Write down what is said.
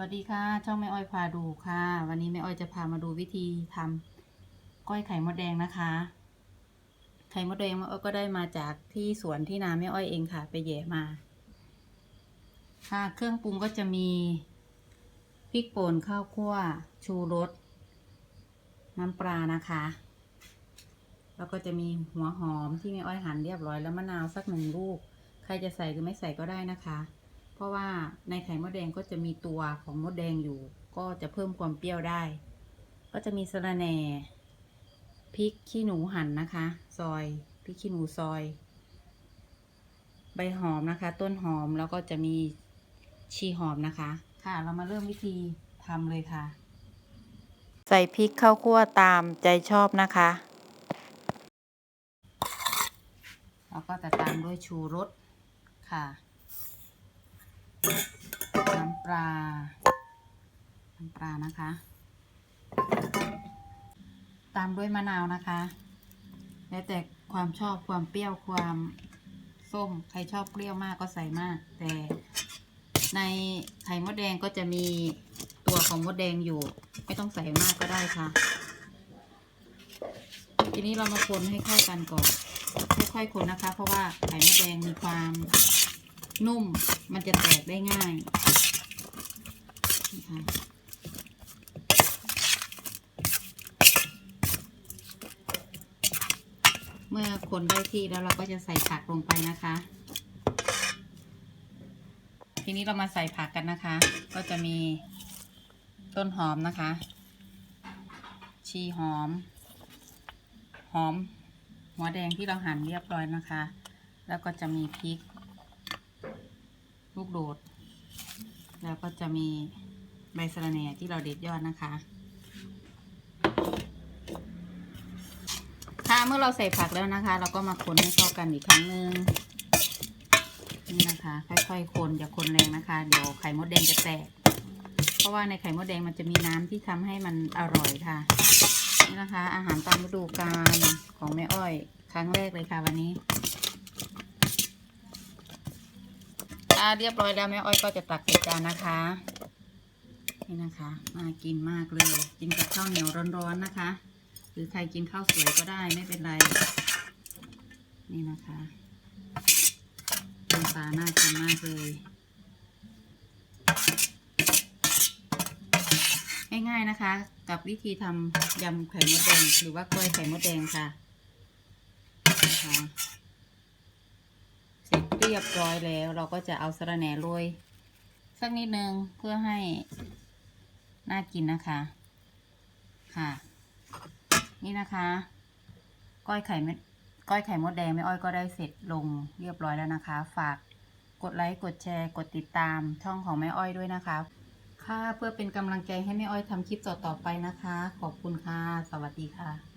วัสดีค่ะ ช่องแม่อ้อยพาดูค่ะ วันนี้แม่อ้อยจะพามาดูวิธีทำก้อยไข่มดแดงนะคะ ไข่มดแดงแม่อ้อยก็ได้มาจากที่สวนที่นาแม่อ้อยเองค่ะ ไปแย่มา ค่ะ เครื่องปรุงก็จะมีพริกป่นข้าวคั่ว ชูรสน้ำปลานะคะ แล้วก็จะมีหัวหอมที่แม่อ้อยหั่นเรียบร้อยแล้วมะนาวสักหนึ่งลูก ใครจะใส่หรือไม่ใส่ก็ได้นะคะ เพราะว่าในไข่มดแดงก็จะมีตัวของมดแดงอยู่ ก็จะเพิ่มความเปรี้ยวได้ ก็จะมีสะระแหน่พริกขี้หนูหั่นนะคะ ซอยพริกขี้หนูซอย ใบหอมนะคะ ต้นหอมแล้วก็จะมีชีหอมนะคะ ค่ะ เรามาเริ่มวิธีทำเลยค่ะ ใส่พริกข้าวคั่วตามใจชอบนะคะแล้วก็จะตามด้วยชูรสค่ะน้ำ ปลาน้ำปลานะคะ ตามด้วยมะนาวนะคะ แล้วแต่ความชอบความเปรี้ยวความส้มใครชอบเปรี้ยวมากก็ใส่มาก แต่ในไข่มดแดงก็จะมีตัวของมดแดงอยู่ ไม่ต้องใส่มากก็ได้ค่ะ ทีนี้เรามาคนให้เข้ากันก่อนค่อยๆคนนะคะ เพราะว่าไข่มดแดงมีความนุ่มมันจะแตกได้ง่าย นะคะ เมื่อคนได้ที่แล้วเราก็จะใส่ผักลงไปนะคะ ทีนี้เรามาใส่ผักกันนะคะ ก็จะมีต้นหอมนะคะ ชีหอม หอมหัวแดงที่เราหั่นเรียบร้อยนะคะ แล้วก็จะมีพริก ลูกโดด แล้วก็จะมี ใบสะระแหน่ที่เราเด็ดยอดนะคะ ค่ะเมื่อเราใส่ผักแล้วนะคะ เราก็มาคนให้เข้ากันอีกครั้งหนึ่งนี่นะคะ ค่อยๆคนอย่าคนแรงนะคะ เดี๋ยวไข่มดแดงจะแตก เพราะว่าในไข่มดแดงมันจะมีน้ำที่ทำให้มันอร่อยค่ะ นี่นะคะ อาหารตามฤดูกาลของแม่อ้อย ครั้งแรกเลยค่ะวันนี้อาเรียบร้อยแล้วแม่อ้อยก็จะตักใส่จานนะคะ นี่นะคะน่ากินมากเลย กินกับข้าวเหนียวร้อนๆนะคะ หรือใครกินข้าวสวยก็ได้ไม่เป็นไร นี่นะคะน้ำปลาน่ากินมากเลย ง่ายๆนะคะ กับวิธีทำยำไข่มดแดงหรือว่ากล้วยไข่มดแดงค่ะนะคะเสร็จเรียบร้อยแล้วเราก็จะเอาสะระแหน่โรยสักนิดนึงเพื่อให้ น่ากินนะคะ ค่ะ นี่นะคะ ก้อยไข่เม็ดก้อยไข่มดแดงแม่อ้อยก็ได้เสร็จลงเรียบร้อยแล้วนะคะ ฝากกดไลค์กดแชร์กดติดตามช่องของแม่อ้อยด้วยนะคะ ค่ะเพื่อเป็นกำลังใจให้แม่อ้อยทำคลิปต่อๆไปนะคะ ขอบคุณค่ะ สวัสดีค่ะ